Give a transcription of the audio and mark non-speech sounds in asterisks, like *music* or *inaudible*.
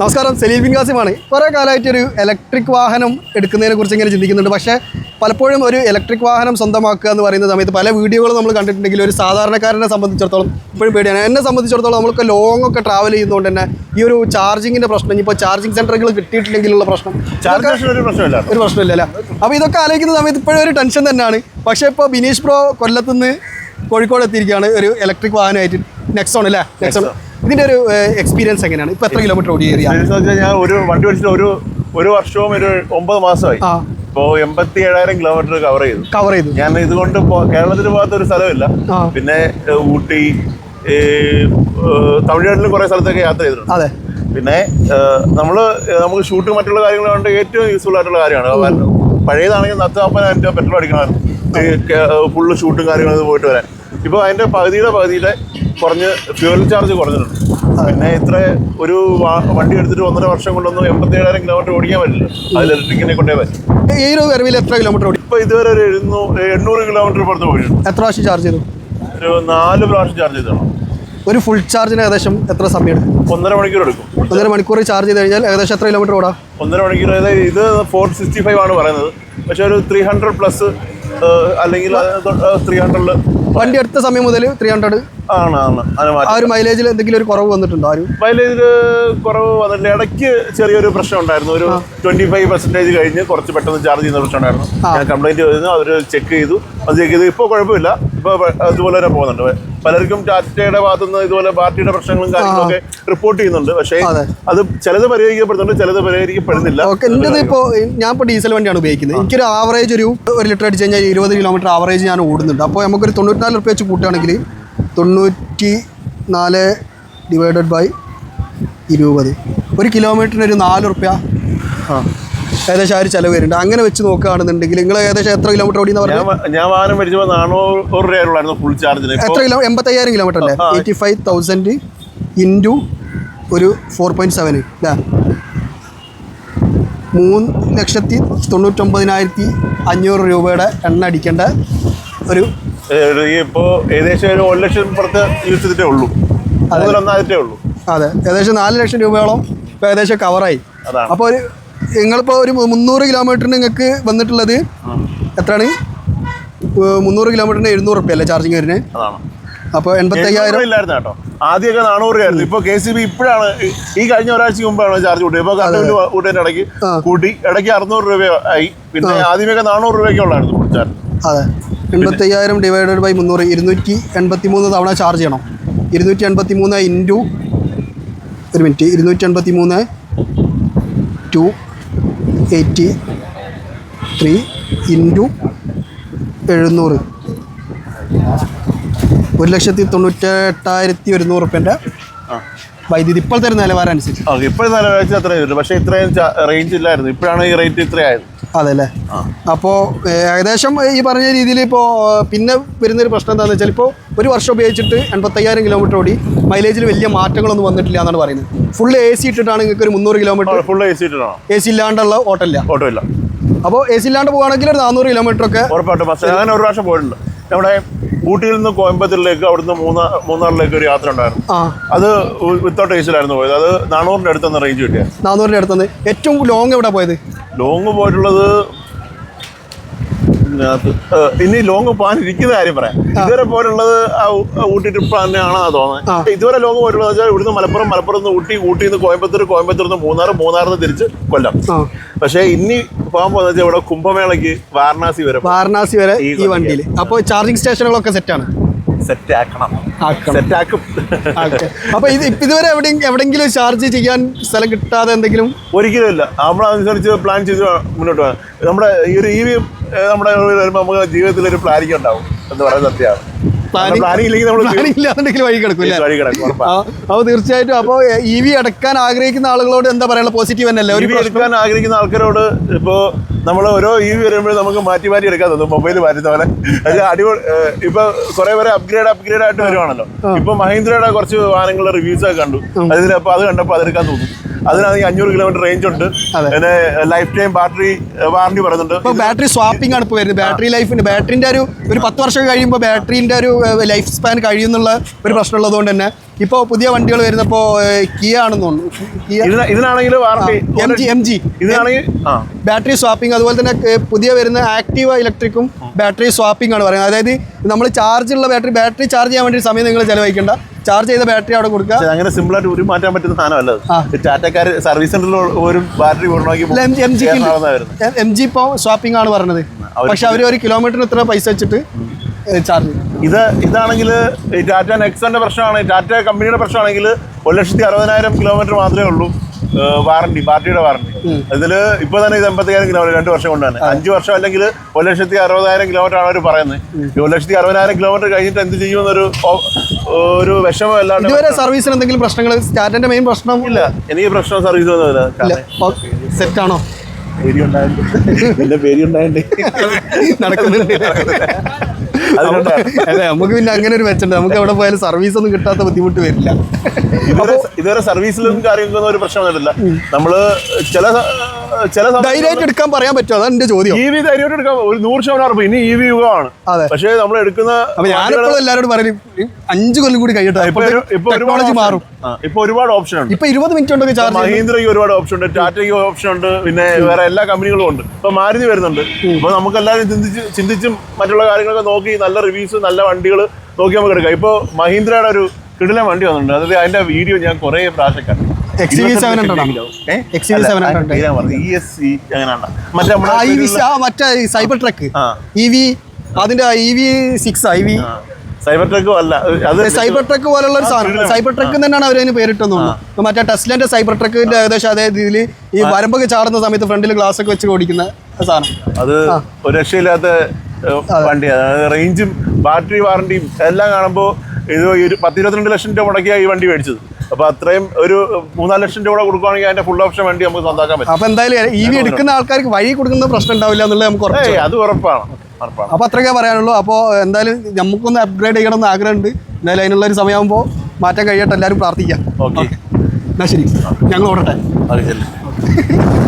നമസ്കാരം സലീൽ ബിൻകാസിമാണ് കുറേ കാലമായിട്ട് ഒരു ഇലക്ട്രിക് വാഹനം എടുക്കുന്നതിനെ കുറിച്ച് ഇങ്ങനെ ചിന്തിക്കുന്നുണ്ട്. പക്ഷേ പലപ്പോഴും ഒരു ഇലക്ട്രിക് വാഹനം സ്വന്തമാക്കുക എന്ന് പറയുന്ന സമയത്ത് പല വീഡിയോകളും നമ്മൾ കണ്ടിട്ടുണ്ടെങ്കിൽ ഒരു സാധാരണക്കാരനെ സംബന്ധിച്ചിടത്തോളം ഇപ്പോഴും പേടിയാണ്. എന്നെ സംബന്ധിച്ചിടത്തോളം നമ്മൾക്ക് ലോങ് ഒക്കെ ട്രാവൽ ചെയ്യുന്നതുകൊണ്ട് തന്നെ ഈ ഒരു ചാർജിങ്ങിന്റെ പ്രശ്നം ഇനിയിപ്പോൾ ചാർജിങ് സെന്ററുകൾ കിട്ടിയിട്ടില്ലെങ്കിലുള്ള പ്രശ്നം ഒരു പ്രശ്നമില്ല. ഒരു പ്രശ്നമില്ല അപ്പോൾ ഇതൊക്കെ ആലോചിക്കുന്ന സമയത്ത് ഇപ്പോഴും ഒരു ടെൻഷൻ തന്നെയാണ്. പക്ഷേ ഇപ്പോൾ ബിനീഷ് പ്രോ കൊല്ലത്തുനിന്ന് കോഴിക്കോട് എത്തിയിരിക്കുകയാണ് ഒരു ഇലക്ട്രിക് വാഹനമായിട്ട്. നെക്സോൺ അല്ലേ? നെക്സോൺ ഇതിന്റെ ഒരു എക്സ്പീരിയൻസ് എങ്ങനെയാണ്? ഇപ്പൊ എത്ര കിലോമീറ്റർ ഓടി ഞാൻ ഒരു വണ്ടി ഓടിച്ചിട്ട് ഒരു ഒരു വർഷവും ഒരു ഒമ്പത് മാസമായി. ഇപ്പോ എൺപത്തി ഏഴായിരം കിലോമീറ്റർ കവർ ചെയ്തു. കവർ ചെയ്തു. ഞാൻ ഇതുകൊണ്ട് കേരളത്തിൽ പോകാത്ത ഒരു സ്ഥലമില്ല. പിന്നെ ഊട്ടി തമിഴ്നാട്ടിലും കുറെ സ്ഥലത്തൊക്കെ യാത്ര ചെയ്തിട്ടുണ്ട്. അതെ. പിന്നെ നമ്മൾ നമ്മൾ നമുക്ക് ഷൂട്ട് മറ്റുള്ള കാര്യങ്ങളുണ്ട് ഏറ്റവും യൂസ്ഫുൾ ആയിട്ടുള്ള കാര്യമാണ്. പഴയതാണെങ്കിൽ നത്താപ്പന എന്റെ പെട്രോൾ അടിക്കണമായിരുന്നു. ഫുള്ള് ഷൂട്ടും കാര്യങ്ങളും പോയിട്ട് വരാൻ. ഇപ്പോൾ അതിന്റെ പകുതിയുടെ പകുതിയുടെ കുറഞ്ഞ് ഫ്യൂവൽ ചാർജ് കുറഞ്ഞിട്ടുണ്ട്. പിന്നെ ഇത്ര ഒരു വണ്ടി എടുത്തിട്ട് ഒന്നര വർഷം കൊണ്ടൊന്നും എൺപത്തി ഏഴായിരം കിലോമീറ്റർ ഓടിക്കാൻ പറ്റില്ല. അതിൽ ഇലക്ട്രിക്കിനെ കൊണ്ടേ പറ്റും. ഈ ഒരു വരവിൽ എത്ര കിലോമീറ്റർ ഓടി? ഇപ്പോൾ ഇതുവരെ ഒരു എഴുന്നൂറ് എണ്ണൂറ് കിലോമീറ്റർ പുറത്ത് പോയിട്ടുണ്ട്. എത്ര പ്രാവശ്യം ചാർജ് ചെയ്തു? ഒരു നാല് പ്രാവശ്യം ചാർജ് ചെയ്തതാണ് ഒരു ഫുൾ ചാർജിന് ഏകദേശം എത്ര സമയം എടുക്കും? ഒന്നര മണിക്കൂർ എടുക്കും. ഒന്നര മണിക്കൂർ ചാർജ് ചെയ്ത് കഴിഞ്ഞാൽ ഏകദേശം എത്ര കിലോമീറ്റർ ഓടാം? ഒന്നര മണിക്കൂർ അതായത് ഇത് ഫോർ സിക്സ്റ്റി ഫൈവ് ആണ് പറയുന്നത്. പക്ഷെ ഒരു ത്രീ ഹൺഡ്രഡ് പ്ലസ് അല്ലെങ്കിൽ ത്രീ ഹൺഡ്രഡിൽ വണ്ടി എടുത്ത സമയം മുതൽ ത്രീ ഹൺഡ്രഡ് ആ ഒരു മൈലേജിൽ എന്തെങ്കിലും ഒരു കുറവ് വന്നിട്ടുണ്ടോ? ഒരു മൈലേജിൽ കുറവ് വന്നിട്ടുണ്ട് ഇടയ്ക്ക് ചെറിയൊരു പ്രശ്നം ഉണ്ടായിരുന്നു. ഒരു ട്വന്റി ഫൈവ് പെർസെന്റേജ് കഴിഞ്ഞ് കുറച്ച് പെട്ടെന്ന് ചാർജ് ചെയ്യുന്ന പ്രശ്നം ഉണ്ടായിരുന്നു. ഞാൻ കംപ്ലൈന്റ് ചെയ്തിരുന്നു. അവർ ചെക്ക് ചെയ്തു. അത് ചെക്ക് ചെയ്തു. ഇപ്പോൾ കുഴപ്പമില്ല. ഇപ്പോൾ അതുപോലെ തന്നെ പോകുന്നുണ്ട്. പലർക്കും ടാറ്റയുടെ ഭാഗത്തുനിന്ന് ഇതുപോലെ പാർട്ടിയുടെ പ്രശ്നങ്ങളും കാര്യങ്ങളൊക്കെ റിപ്പോർട്ട് ചെയ്യുന്നുണ്ട്. പക്ഷേ അത്. ചിലത് പരിഹരിക്കപ്പെടുന്നുണ്ട് ചിലത് പരിഹരിക്കപ്പെടുന്നില്ല. ഓക്കെ എന്റെ ഇപ്പോൾ ഞാൻ ഇപ്പോൾ ഡീസൽ വണ്ടിയാണ് ഉപയോഗിക്കുന്നത്. എനിക്കൊരു ആവറേജ് ഒരു ഒരു ലിറ്റർ അടിച്ച് കഴിഞ്ഞാൽ ഇരുപത് കിലോമീറ്റർ ആവറേജ് ഞാൻ ഓടുന്നുണ്ട്. അപ്പോൾ നമുക്കൊരു തൊണ്ണൂറ്റിനാല് റുപ്യ വെച്ച് കൂട്ടുകയാണെങ്കിൽ തൊണ്ണൂറ്റി നാല് ഡിവൈഡഡ് ബൈ ഇരുപത്. ഒരു കിലോമീറ്ററിന് ഒരു നാല് റുപ്യ ആ. ഏകദേശം ആ ഒരു ചിലവ് വരുന്നുണ്ട്. അങ്ങനെ വെച്ച് നോക്കുകയാണെന്നുണ്ടെങ്കിൽ നിങ്ങൾ ഏകദേശം എത്ര കിലോമീറ്റർ പറഞ്ഞാൽ ഞാൻ വാഹനം മേടിച്ചപ്പോൾ നാനൂറ് രൂപയുള്ളായിരുന്നു ഫുൾ ചാർജിന് എത്ര കിലോ എൺപത്തയ്യായിരം കിലോമീറ്റർ അല്ലേ. എയ്റ്റി ഫൈവ് തൗസൻഡ് ഇന്റു ഒരു ഫോർ പോയിന്റ് സെവൻ അല്ലേ മൂന്ന് ലക്ഷത്തി തൊണ്ണൂറ്റൊമ്പതിനായിരത്തി അഞ്ഞൂറ് രൂപയുടെ എണ്ണ അടിക്കേണ്ട ഒരു ഇപ്പോൾ ഏകദേശം ഒരു ഒരു ലക്ഷം പുറത്ത് യൂസ് ചെയ്തിട്ടേ ഉള്ളൂ. അതെ. ഏകദേശം നാല് ലക്ഷം രൂപയോളം ഏകദേശം കവറായി അപ്പോൾ ഒരു നിങ്ങളിപ്പോൾ ഒരു മുന്നൂറ് കിലോമീറ്ററിന് നിങ്ങൾക്ക് വന്നിട്ടുള്ളത് എത്രയാണ്? മുന്നൂറ് കിലോമീറ്ററിന് എഴുന്നൂറ് റുപ്യ അല്ലേ ചാർജിങ് വരുന്നത് അപ്പോൾ എൺപത്തയ്യായിരം ഇല്ലായിരുന്നു കേട്ടോ. ആദ്യമൊക്കെ നാനൂറ് ആയിരുന്നു. ഇപ്പൊ കെ സി ബി ഇപ്പോഴാണ് ഈ- കഴിഞ്ഞ ഒരാഴ്ച മുമ്പാണ് ചാർജ് കൂട്ടിയത്. ഇപ്പൊ കറണ്ട് കൂട്ടിയതിന്റെ ഇടയ്ക്ക്. കൂട്ടി. ഇടയ്ക്ക് അറുന്നൂറ് രൂപ ആയി. പിന്നെ ആദ്യമൊക്കെ നാനൂറ് രൂപയ്ക്ക് ഉള്ളായിരുന്നു ചാർജ് അതെ. എൺപത്തയ്യായിരം ഡിവൈഡഡ് ബൈ മുന്നൂറ്. ഇരുന്നൂറ്റി എൺപത്തി മൂന്ന് തവണ ചാർജ് ചെയ്യണം. ഇരുന്നൂറ്റി എൺപത്തി മൂന്ന് ഇന്റു ഒരു മിനിറ്റ് ഇരുന്നൂറ്റി എൺപത്തി മൂന്ന് ടു എയ്റ്റി ത്രീ ഇന്റു എഴുന്നൂറ്. ഒരു ലക്ഷത്തി തൊണ്ണൂറ്റെട്ടായിരത്തി ഒരുന്നൂറ് റുപ്യന്റെ വൈദ്യുതി ഇപ്പോഴത്തെ ഒരു നിലവാരം അനുസരിച്ച്. ഇപ്പോഴത്തെ നിലവാരം നല്ല വെച്ച് അത്രയും പക്ഷേ ഇത്രയും റേഞ്ച് ഇല്ലായിരുന്നു. ഇപ്പോഴാണ് ഈ റേറ്റ് ഇത്രയായത്. അതെ അല്ലേ അപ്പോൾ ഏകദേശം ഈ പറഞ്ഞ രീതിയിൽ ഇപ്പോൾ പിന്നെ വരുന്നൊരു പ്രശ്നം എന്താണെന്ന് വെച്ചാൽ ഇപ്പോൾ ഒരു വർഷം ഉപയോഗിച്ചിട്ട് എൺപത്തയ്യായിരം കിലോമീറ്റർ ഓടി മൈലേജിൽ വലിയ മാറ്റങ്ങളൊന്നും വന്നിട്ടില്ല എന്നാണ് പറയുന്നത്. ഫുൾ എ സി ഇട്ടിട്ടാണ് നിങ്ങൾക്ക് ഒരു മുന്നൂറ് കിലോമീറ്റർ ഫുൾ എ സി ഇട്ടിട്ടാണ്? എ സി ഇല്ലാണ്ടുള്ള ഓട്ടമില്ല ഓട്ടോ ഇല്ല അപ്പോൾ എ സി ഇല്ലാണ്ട് പോകുകയാണെങ്കിൽ ഒരു നാനൂറ് കിലോമീറ്റർ ഒക്കെ ഉറപ്പായിട്ടും. അങ്ങനെ ഒരു പ്രാവശ്യം പോയിട്ടുണ്ട്. നമ്മുടെ ഊട്ടിയിൽ നിന്ന് കോയമ്പത്തൂരിലേക്ക് അവിടുന്ന് മൂന്ന് മൂന്നാറിലേക്ക് ഒരു യാത്ര ഉണ്ടായിരുന്നു. അത് വിത്തൗട്ട് എ സിയിലായിരുന്നു പോയത്. അത് നാനൂറിന്റെ അടുത്തുനിന്ന് റേഞ്ച് കിട്ടിയത് നാനൂറിന്റെ അടുത്തുനിന്ന് ഏറ്റവും ലോങ് എവിടെ പോയത്? ലോങ് പോയിട്ടുള്ളത് ഇനി ലോങ് പോകാൻ ഇരിക്കുന്ന കാര്യം പറയാം. ഇതുവരെ പോയിട്ടുള്ളത് ഊട്ടി ട്രിപ്പ് തന്നെയാണെന്നാണ് തോന്നുന്നത് ഇതുവരെ ലോങ് പോയിട്ടുള്ളത് വെച്ചാൽ ഇവിടുന്ന് മലപ്പുറം മലപ്പുറം നിന്ന് ഊട്ടി ഊട്ടി നിന്ന് കോയമ്പത്തൂർ കോയമ്പത്തൂർ നിന്ന് മൂന്നാർ മൂന്നാറിൽ നിന്ന് തിരിച്ച് കൊല്ലം. പക്ഷേ ഇനി പോകാൻ പോകുന്ന വെച്ചാൽ ഇവിടെ കുംഭമേളയ്ക്ക് വാരണാസി വരെ വാരണാസി വരെ ഈ ഈ വണ്ടിയിൽ. അപ്പോൾ ചാർജിങ് സ്റ്റേഷനുകളൊക്കെ സെറ്റാണ് സെറ്റ് ആക്കണം. സെറ്റ് ആക്കും. അപ്പോൾ ഇത് ഇതുവരെ എവിടെ എവിടെയെങ്കിലും ചാർജ് ചെയ്യാൻ സ്ഥലം കിട്ടാതെ എന്തെങ്കിലും? ഒരിക്കലും ഇല്ല. നമ്മളനുസരിച്ച് പ്ലാൻ ചെയ്ത് മുന്നോട്ട് പോകാം. നമ്മുടെ ഈ ഒരു ഇ വി- നമ്മുടെ വരുമ്പോൾ നമുക്ക് ജീവിതത്തിൽ ഒരു പ്ലാനിങ് ഉണ്ടാവും എന്ന് പറയുന്നത് സത്യമാണ്. നമ്മൾ അപ്പോൾ തീർച്ചയായിട്ടും അപ്പോൾ ഇ വി അടക്കാൻ ആഗ്രഹിക്കുന്ന ആളുകളോട് എന്താ പറയാനുള്ള പോസിറ്റീവ് തന്നെയല്ലേ? ഒരു ആഗ്രഹിക്കുന്ന ആൾക്കാരോട് ഇപ്പോ നമ്മൾ ഓരോ ഈ വരുമ്പോഴും നമുക്ക് മാറ്റി മാറ്റി എടുക്കാൻ തോന്നും മൊബൈൽ മാറ്റുന്ന പോലെ. അടിപൊളി ഇപ്പൊ കുറെ പേരെ അപ്ഗ്രേഡ് അപ്ഗ്രേഡ് ആയിട്ട് വരുവാണല്ലോ. ഇപ്പൊ മഹീന്ദ്രയുടെ കുറച്ച് വാഹനങ്ങളുടെ റിവ്യൂസ് ഒക്കെ കണ്ടു. അതിൽ അപ്പൊ അത് കണ്ടപ്പോൾ അതെടുക്കാൻ തോന്നും. അതിനാണെങ്കിൽ അഞ്ഞൂറ് കിലോമീറ്റർ റേഞ്ച് ഉണ്ട്. പിന്നെ ലൈഫ് ടൈം ബാറ്ററി വാറണ്ടി പറയുന്നുണ്ട്. ഇപ്പൊ ബാറ്ററി സ്വാപ്പിംഗ് ആണ് ഇപ്പോൾ വരുന്നത്. ബാറ്ററി ലൈഫിന് ബാറ്ററിന്റെ ഒരു ഒരു പത്ത് വർഷം കഴിയുമ്പോൾ ബാറ്ററിന്റെ ഒരു ലൈഫ് സ്പാൻ കഴിയുന്നുള്ള ഒരു പ്രശ്നമുള്ളത് കൊണ്ട് തന്നെ ഇപ്പോൾ പുതിയ വണ്ടികൾ വരുന്നപ്പോൾ കിയ ആണെന്ന് തോന്നുന്നു. ഇതിനാണെങ്കിൽ എം ജി എം ജി ഇതിനാണെങ്കിൽ ബാറ്ററി സ്വാപ്പിംഗ് അതുപോലെ തന്നെ പുതിയ വരുന്ന ആക്റ്റീവ ഇലക്ട്രിക്കും ബാറ്ററി സ്വാപ്പിംഗ് ആണ് പറയുന്നത്. അതായത് നമ്മൾ ചാർജ് ഉള്ള ബാറ്ററി ബാറ്ററി ചാർജ് ചെയ്യാൻ വേണ്ടി സമയം നിങ്ങൾ ചിലവഴിക്കേണ്ട. ചാർജ് ചെയ്ത ബാറ്ററി അവിടെ കൊടുക്കുക. അങ്ങനെ സിമ്പിൾ ആയിട്ട് ഒരു മാറ്റാൻ പറ്റുന്ന സാധനമല്ല. ടാറ്റക്കാർ സർവീസ് സെന്ററിൽ ഒരു ബാറ്ററി കൊണ്ടുപോയി എം ജി ഇപ്പോൾ സ്വാപ്പിംഗ് ആണ് പറഞ്ഞത്. പക്ഷെ അവർ ഒരു കിലോമീറ്ററിന് ഇത്ര പൈസ വെച്ചിട്ട് ചാർജ് ഇത് ഇതാണെങ്കിൽ ടാറ്റ നെക്സന്റെ പ്രശ്നമാണ്. ടാറ്റ കമ്പനിയുടെ പ്രശ്നമാണെങ്കിൽ ഒരു ലക്ഷത്തി അറുപതിനായിരം കിലോമീറ്റർ മാത്രമേ ഉള്ളൂ. വാറണ്ടി പാർട്ടിയുടെ വാറണ്ടി ഇതിൽ ഇപ്പൊ തന്നെ ഇത് എൺപത്തിയായിരം കിലോമീറ്റർ രണ്ട് വർഷം കൊണ്ടാണ് അഞ്ചു വർഷം അല്ലെങ്കിൽ ഒരു ലക്ഷത്തി അറുപതായിരം കിലോമീറ്റർ ആണ് അവർ പറയുന്നത്. ഒരു ലക്ഷത്തി അറുപതിനായിരം കിലോമീറ്റർ കഴിഞ്ഞിട്ട് എന്ത് ചെയ്യുമെന്നൊരു എന്നൊരു ഒരു വിഷമം അല്ലാണ്ട് ഇതുവരെ സർവീസിന് എന്തെങ്കിലും പ്രശ്നങ്ങൾ? സ്റ്റാറ്റിന്റെ മെയിൻ പ്രശ്നം? ഇല്ല എനിക്ക് പ്രശ്നം സർവീസ് ഒന്നുമില്ല സെറ്റ് ആണോ പേടി ഉണ്ടായിട്ടുണ്ട്. *laughs* എന്റെ പേടി ഉണ്ടായിട്ടുണ്ട്. നടക്കുന്നുണ്ട് അതെ നമുക്ക് പിന്നെ അങ്ങനെ ഒരു മെച്ചുണ്ട് നമുക്ക് എവിടെ പോയാലും സർവീസ് ഒന്നും കിട്ടാത്ത ബുദ്ധിമുട്ട് വരില്ല. ഇതുവരെ സർവീസിലൊന്നും സർവീസിലും കാര്യങ്ങളൊന്നും ഒരു പ്രശ്നം വന്നിട്ടില്ല നമ്മൾ ചില ചില ധൈര്യമായിട്ട് എടുക്കാൻ പറയാൻ പറ്റുമോ? അതാണ് എന്റെ ചോദ്യം. ഇ വി ധൈര്യമായിട്ട് എടുക്കാം ഒരു നൂറ് ശതമാനം ഉറപ്പ്. ഇനി ഇ വി യുഗമാണ് അതെ. പക്ഷേ നമ്മൾ എടുക്കുന്ന അപ്പൊ ഞാനെപ്പോഴും എല്ലാവരോടും പറയും അഞ്ച് കൊല്ലം കൂടി കഴിയട്ടെ ഇപ്പൊ ടെക്നോളജി മാറും. ഉണ്ട്. ഇപ്പൊ ഒരുപാട് ഓപ്ഷൻ ഉണ്ട്. ഇപ്പൊ ഇരുപത് മിനിറ്റ് കൊണ്ടൊക്കെ ചാർജ് മഹീന്ദ്രയ്ക്ക് ഒരുപാട് ഓപ്ഷൻ ഉണ്ട് ടാറ്റയ്ക്ക് ഓപ്ഷൻ ഉണ്ട് പിന്നെ വേറെ എല്ലാ കമ്പനികളും ഉണ്ട്. ഇപ്പൊ മാരുതി വരുന്നുണ്ട്. അപ്പൊ നമുക്ക് എല്ലാവരും ചിന്തിച്ച് ചിന്തിച്ചും മറ്റുള്ള കാര്യങ്ങളൊക്കെ നോക്കി നല്ല റിവ്യൂസ് നല്ല വണ്ടികൾ നോക്കി നമുക്ക് എടുക്കാം. ഇപ്പൊ മഹീന്ദ്രയുടെ ഒരു കിടിലൻ വണ്ടി വന്നിട്ടുണ്ട്. അതായത് അതിന്റെ വീഡിയോ ഞാൻ കുറെ പ്രാവശ്യം കണ്ടു. XUV 700 ആണോ? XUV 700. ഇ എസ് സി എങ്ങനെയാണ് മറ്റേ V Cybertruck. E V അതിന്റെ E V six I V Cybertruck അല്ല അത് സൈബർ ട്രക്ക് പോലുള്ള ഒരു സാധനം. സൈബർ ട്രക്ക് തന്നെയാണ് അവർ അതിന് പേരിട്ടെന്ന് തോന്നുന്നു. മറ്റേ ടെസ്ലിന്റെ സൈബർ ട്രക്കിന്റെ ഏകദേശം അതേ രീതിയിൽ ഈ വരമ്പൊക്കെ ചാടുന്ന സമയത്ത് ഫ്രണ്ടിൽ ഗ്ലാസ് ഒക്കെ വെച്ച് ഓടിക്കുന്ന സാധനം. അത് ഒരു രക്ഷയില്ലാത്ത വണ്ടിയാണ് റേഞ്ചും ബാറ്ററി വാറണ്ടിയും എല്ലാം കാണുമ്പോൾ ഇത് ഒരു പത്തിരുപത്തിരണ്ട് ലക്ഷം രൂപ മുടക്കിയാണ് ഈ വണ്ടി മേടിച്ചത്. അപ്പൊ അത്രയും ഒരു മൂന്നാൽ ലക്ഷം രൂപ കൂടെ കൊടുക്കുവാണെങ്കിൽ അതിന്റെ ഫുൾ ഓപ്ഷൻ വണ്ടി നമുക്ക് സ്വന്തമാക്കാൻ പറ്റും. അപ്പൊ എന്തായാലും ഇ വി എടുക്കുന്ന ആൾക്കാർക്ക് വഴി കൊടുക്കുന്ന പ്രശ്നം ഉണ്ടാവില്ല എന്നുള്ളത് നമുക്ക് അത് ഉറപ്പാണ്. അപ്പൊ അത്രയൊക്കെ പറയാനുള്ളൂ. അപ്പോൾ എന്തായാലും നമുക്കൊന്ന് അപ്ഗ്രേഡ് ചെയ്യണം എന്ന് ആഗ്രഹമുണ്ട്. എന്തായാലും അതിനുള്ള ഒരു സമയമാകുമ്പോൾ മാറ്റാൻ കഴിയട്ടെ. എല്ലാവരും പ്രാർത്ഥിക്കാം. ഓക്കെ എന്നാ ശരി. ഞങ്ങൾ ഓടട്ടെ. *laughs*